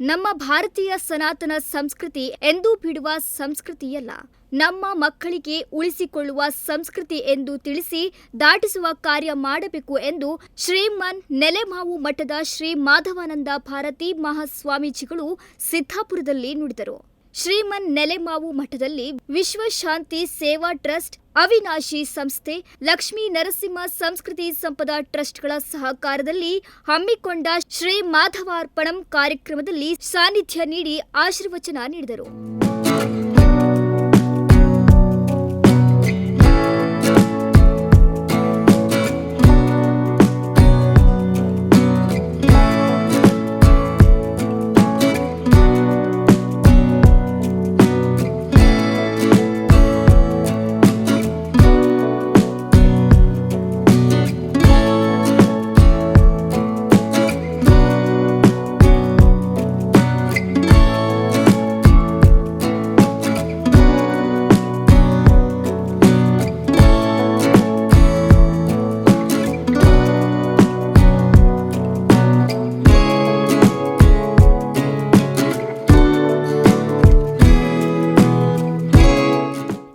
ನಮ್ಮ ಭಾರತೀಯ ಸನಾತನ ಸಂಸ್ಕೃತಿ ಎಂದೂ ಬಿಡುವ ಸಂಸ್ಕೃತಿಯಲ್ಲ. ನಮ್ಮ ಮಕ್ಕಳಿಗೆ ಉಳಿಸಿಕೊಳ್ಳುವ ಸಂಸ್ಕೃತಿ ಎಂದು ತಿಳಿಸಿ ದಾಟಿಸುವ ಕಾರ್ಯ ಮಾಡಬೇಕು ಎಂದು ಶ್ರೀಮನ್ ನೆಲೆಮಾವು ಮಠದ ಶ್ರೀ ಮಾಧವಾನಂದ ಭಾರತಿ ಮಹಾಸ್ವಾಮೀಜಿಗಳು ಸಿದ್ದಾಪುರದಲ್ಲಿ ನುಡಿದರು. ಶ್ರೀಮನ್ ನೆಲೆಮಾವು ಮಠದಲ್ಲಿ ವಿಶ್ವಶಾಂತಿ ಸೇವಾ ಟ್ರಸ್ಟ್ ಅವಿನಾಶಿ ಸಂಸ್ಥೆ ಲಕ್ಷ್ಮೀ ನರಸಿಂಹ ಸಂಸ್ಕೃತಿ ಸಂಪದ ಟ್ರಸ್ಟ್ಗಳ ಸಹಕಾರದಲ್ಲಿ ಹಮ್ಮಿಕೊಂಡ ಶ್ರೀ ಮಾಧವಾರ್ಪಣಂ ಕಾರ್ಯಕ್ರಮದಲ್ಲಿ ಸಾನ್ನಿಧ್ಯ ನೀಡಿ ಆಶೀರ್ವಚನ ನೀಡಿದರು.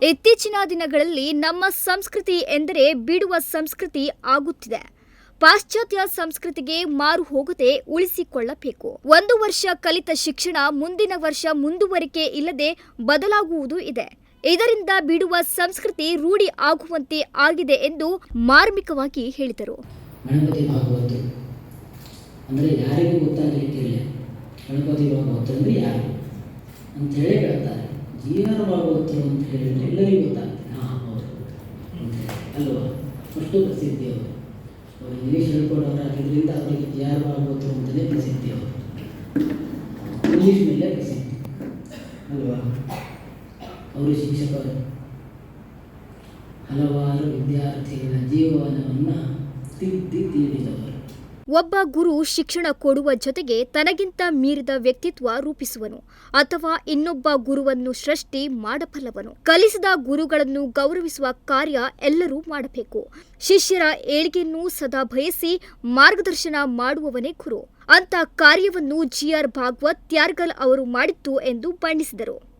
ಇತ್ತೀಚಿನ ದಿನಗಳಲ್ಲಿ ನಮ್ಮ ಸಂಸ್ಕೃತಿ ಎಂದರೆ ಬಿಡುವ ಸಂಸ್ಕೃತಿ ಆಗುತ್ತಿದೆ. ಪಾಶ್ಚಾತ್ಯ ಸಂಸ್ಕೃತಿಗೆ ಮಾರು ಹೋಗದೆ ಉಳಿಸಿಕೊಳ್ಳಬೇಕು. ಒಂದು ವರ್ಷ ಕಲಿತ ಶಿಕ್ಷಣ ಮುಂದಿನ ವರ್ಷ ಮುಂದುವರಿಕೆ ಇಲ್ಲದೆ ಬದಲಾಗುವುದು ಇದೆ. ಇದರಿಂದ ಬಿಡುವ ಸಂಸ್ಕೃತಿ ರೂಢಿ ಆಗುವಂತೆ ಆಗಿದೆ ಎಂದು ಮಾರ್ಮಿಕವಾಗಿ ಹೇಳಿದರು. ಗಣಪತಿ ಭಾಗವತರು ಅಂದರೆ ಯಾರಿಗೂ ಗೊತ್ತಾಗಲಿಕ್ಕಿಲ್ಲ ಗಣಪತಿ ಭಾಗವತರು ಅಂದರೆ ಯಾರು? ಹೇಳಿ ಹೇಳ್ತಾರೆ. ಜಿ ಅಂತ ಹೇಳಿದ್ರೆ ಎಲ್ಲರಿಗೂ ಗೊತ್ತಾಗ್ತದೆ. ಹಾಂ, ಹೌದು. ಅಲ್ವಾ? ಅಷ್ಟು ಪ್ರಸಿದ್ಧಿ ಅವರು. ಅವರು ಇಂಗ್ಲೀಷ್ ಹೇಳ್ಕೊಡೋರಾಗಿದ್ದರಿಂದ ಅವರಿಗೆ ಜಿ ಅಂತಲೇ ಪ್ರಸಿದ್ಧಿ ಅವರು. ಇಂಗ್ಲೀಷ್ ಮೇಲೆ ಪ್ರಸಿದ್ಧಿ. ಅಲ್ವಾ? ಅವರು ಶಿಕ್ಷಕರು. ಹಲವಾರು ವಿದ್ಯಾರ್ಥಿಗಳ ಜೀವನವನ್ನು ತಿದ್ದಿ ತೀಡಿದವರು ಒಬ್ಬ ಗುರು ಶಿಕ್ಷಣ ಕೊಡುವ ಜೊತೆಗೆ ತನಗಿಂತ ಮೀರಿದ ವ್ಯಕ್ತಿತ್ವ ರೂಪಿಸುವನು ಅಥವಾ ಇನ್ನೊಬ್ಬ ಗುರುವನ್ನು ಸೃಷ್ಟಿ ಮಾಡಬಲ್ಲವನು. ಕಲಿಸಿದ ಗುರುಗಳನ್ನು ಗೌರವಿಸುವ ಕಾರ್ಯ ಎಲ್ಲರೂ ಮಾಡಬೇಕು. ಶಿಷ್ಯರ ಏಳಿಗೆಯನ್ನು ಸದಾ ಬಯಸಿ ಮಾರ್ಗದರ್ಶನ ಮಾಡುವವನೇ ಗುರು. ಅಂತ ಕಾರ್ಯವನ್ನು ಜಿಆರ್ ಭಾಗವತ್ ತ್ಯಾರ್ಗಲ್ ಅವರು ಮಾಡಿತ್ತು ಎಂದು ಬಣ್ಣಿಸಿದರು.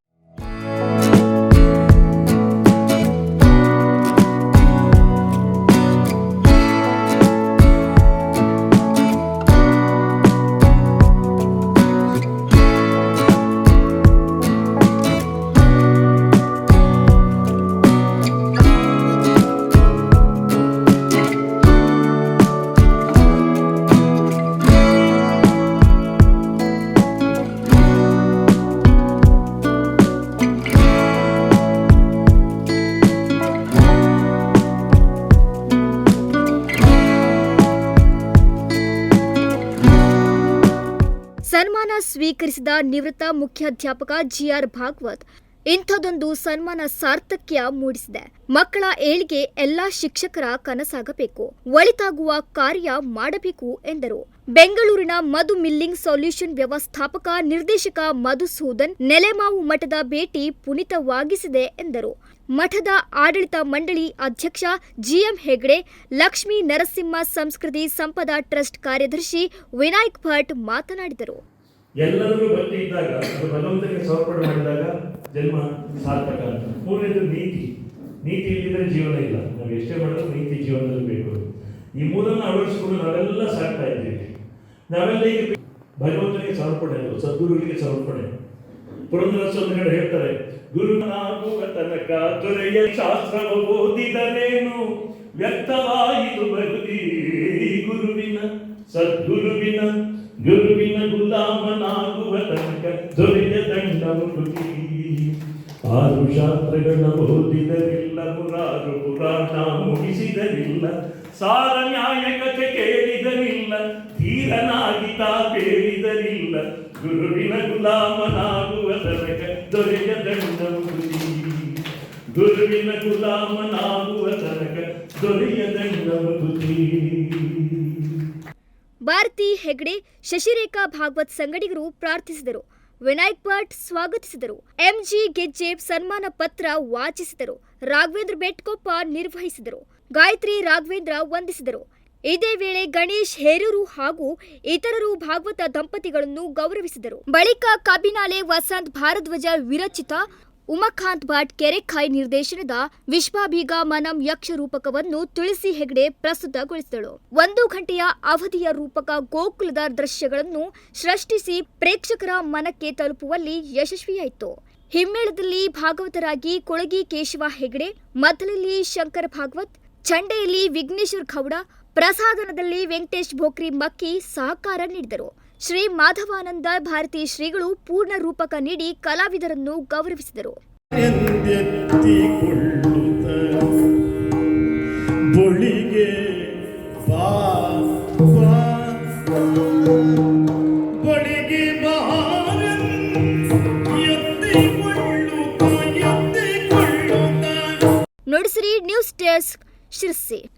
ಸ್ವೀಕರಿಸಿದ ನಿವೃತ್ತ ಮುಖ್ಯಾಧ್ಯಾಪಕ ಜಿಆರ್ ಭಾಗವತ್ ಇಂಥದೊಂದು ಸನ್ಮಾನ ಸಾರ್ಥಕ್ಯ ಮೂಡಿಸಿದೆ. ಮಕ್ಕಳ ಏಳಿಗೆ ಎಲ್ಲಾ ಶಿಕ್ಷಕರ ಕನಸಾಗಬೇಕು. ಒಳಿತಾಗುವ ಕಾರ್ಯ ಮಾಡಬೇಕು ಎಂದರು. ಬೆಂಗಳೂರಿನ ಮಧು ಮಿಲ್ಲಿಂಗ್ ಸೊಲ್ಯೂಷನ್ ವ್ಯವಸ್ಥಾಪಕ ನಿರ್ದೇಶಕ ಮಧುಸೂದನ್ ನೆಲೆಮಾವು ಮಠದ ಭೇಟಿ ಪುನೀತವಾಗಿಸಿದೆ ಎಂದರು. ಮಠದ ಆಡಳಿತ ಮಂಡಳಿ ಅಧ್ಯಕ್ಷ ಜಿಎಂ ಹೆಗ್ಡೆ, ಲಕ್ಷ್ಮೀ ನರಸಿಂಹ ಸಂಸ್ಕೃತಿ ಸಂಪದ ಟ್ರಸ್ಟ್ ಕಾರ್ಯದರ್ಶಿ ವಿನಾಯಕ್ ಭಟ್ ಮಾತನಾಡಿದರು. ಎಲ್ಲರಿಗೂ ಭಕ್ತಿ ಇದ್ದಾಗ, ಅದು ಭಗವಂತನಿಗೆ ಸಮರ್ಪಣೆ ಮಾಡಿದಾಗ ಜನ್ಮ ಸಾರ್ಥಕ ಅಂತ. ಮೂರನೇದು ನೀತಿ. ನೀತಿ ಇಲ್ಲದಿದ್ರೆ ಜೀವನ ಇಲ್ಲ. ನಾವು ಎಷ್ಟೇ ಮಾಡಿದ್ರು ನೀತಿ ಜೀವನದಲ್ಲಿ ಬೇಕು ಈ ಮೂರನ್ನು ಅಳವಡಿಸಿಕೊಂಡು ನಾವೆಲ್ಲ ಸಾಕ್ತಾ ಇದ್ದೀವಿ. ನಾವೆಲ್ಲ ಈಗ ಭಗವಂತನಿಗೆ ಸಮರ್ಪಣೆ ಸದ್ಗುರುಗಳಿಗೆ ಸಮರ್ಪಣೆ. ಪುರಂದರಸ್ವಾಮಿಗಳು ಹೇಳ್ತಾರೆ ಗುರುನಾಗುವ ತನಕ ದೊರೆಯ ಶಾಸ್ತ್ರ ಓದಿದರೇನು? ವ್ಯಕ್ತವಾಯಿತು ಬರುದಿ ಗುರುವಿನ, ಸದ್ಗುರುವಿನ ಗುರುವಿನ ಗುಲಾಮನಾಗುವ ತನಕ ದೊರೆಯ ದಂಡ ಮುರುಗಿ ಆರು ಶಾಸ್ತ್ರಗಳ ಓದಿದರಿಲ್ಲ ಪುರಾರು ಪುರಾಣ ಮುಗಿಸಿದರಿಲ್ಲ, ಸಾರ ನ್ಯಾಯ ಕಥೆ ಕೇಳಿದರಿಲ್ಲ ತೀರನಾಗಿ ತಾ ಬೇಡಿದರಿಲ್ಲ ಗುರುವಿನ ಗುಲಾಮನಾಗುವ ತನಕ ದೊರೆಯ ದಂಡವು ಗುರುವಿನ ಗುಲಾಮನಾಗುವ ತನಕ ದೊರೆಯ ದಂಡವು ಭಾರತಿ ಹೆಗ್ಡೆ, ಶಶಿರೇಖಾ ಭಾಗವತ್ ಸಂಗಡಿಗರು ಪ್ರಾರ್ಥಿಸಿದರು. ವಿನಾಯಕ್ ಭಟ್ ಸ್ವಾಗತಿಸಿದರು. ಎಂಜಿ ಗೆಜ್ಜೆ ಸನ್ಮಾನ ಪತ್ರ ವಾಚಿಸಿದರು. ರಾಘವೇಂದ್ರ ಬೆಟ್ಕೊಪ್ಪ ನಿರ್ವಹಿಸಿದರು. ಗಾಯತ್ರಿ ರಾಘವೇಂದ್ರ ವಂದಿಸಿದರು. ಇದೇ ವೇಳೆ ಗಣೇಶ್ ಹೇರೂರು ಹಾಗೂ ಇತರರು ಭಾಗವತ ದಂಪತಿಗಳನ್ನು ಗೌರವಿಸಿದರು. ಬಳಿಕ ಕಬಿನಾಲೆ ವಸಂತ್ ಭಾರಧ್ವಜ ವಿರಚಿತ ಉಮಾಕಾಂತ್ ಭಟ್ ಕೆರೆಖಾಯ್ ನಿರ್ದೇಶನದ ವಿಶ್ವಾಭೀಗ ಮನಂ ಯಕ್ಷ ರೂಪಕವನ್ನು ತುಳಸಿ ಹೆಗಡೆ ಪ್ರಸ್ತುತಗೊಳಿಸಿದಳು. ಒಂದು ಗಂಟೆಯ ಅವಧಿಯ ರೂಪಕ ಗೋಕುಲದ ದೃಶ್ಯಗಳನ್ನು ಸೃಷ್ಟಿಸಿ ಪ್ರೇಕ್ಷಕರ ಮನಕ್ಕೆ ತಲುಪುವಲ್ಲಿ ಯಶಸ್ವಿಯಾಯಿತು. ಹಿಮ್ಮೇಳದಲ್ಲಿ ಭಾಗವತರಾಗಿ ಕೊಳಗಿ ಕೇಶವ ಹೆಗಡೆ ಮದ್ದಲಲ್ಲಿ ಶಂಕರ ಭಾಗವತ್, ಚಂಡೆಯಲ್ಲಿ ವಿಘ್ನೇಶ್ವರ್ ಗೌಡ, ಪ್ರಸಾದನದಲ್ಲಿ ವೆಂಕಟೇಶ್ ಭೋಕ್ರಿ ಮಕ್ಕಿ ಸಹಕಾರ ನೀಡಿದರು. ಶ್ರೀ ಮಾಧವಾನಂದ ಭಾರತಿ ಶ್ರೀಗಳು ಪೂರ್ಣ ರೂಪಕ ನೀಡಿ ಕಲಾವಿದರನ್ನು ಗೌರವಿಸಿದರು. Nudisiri news desk Sirsi.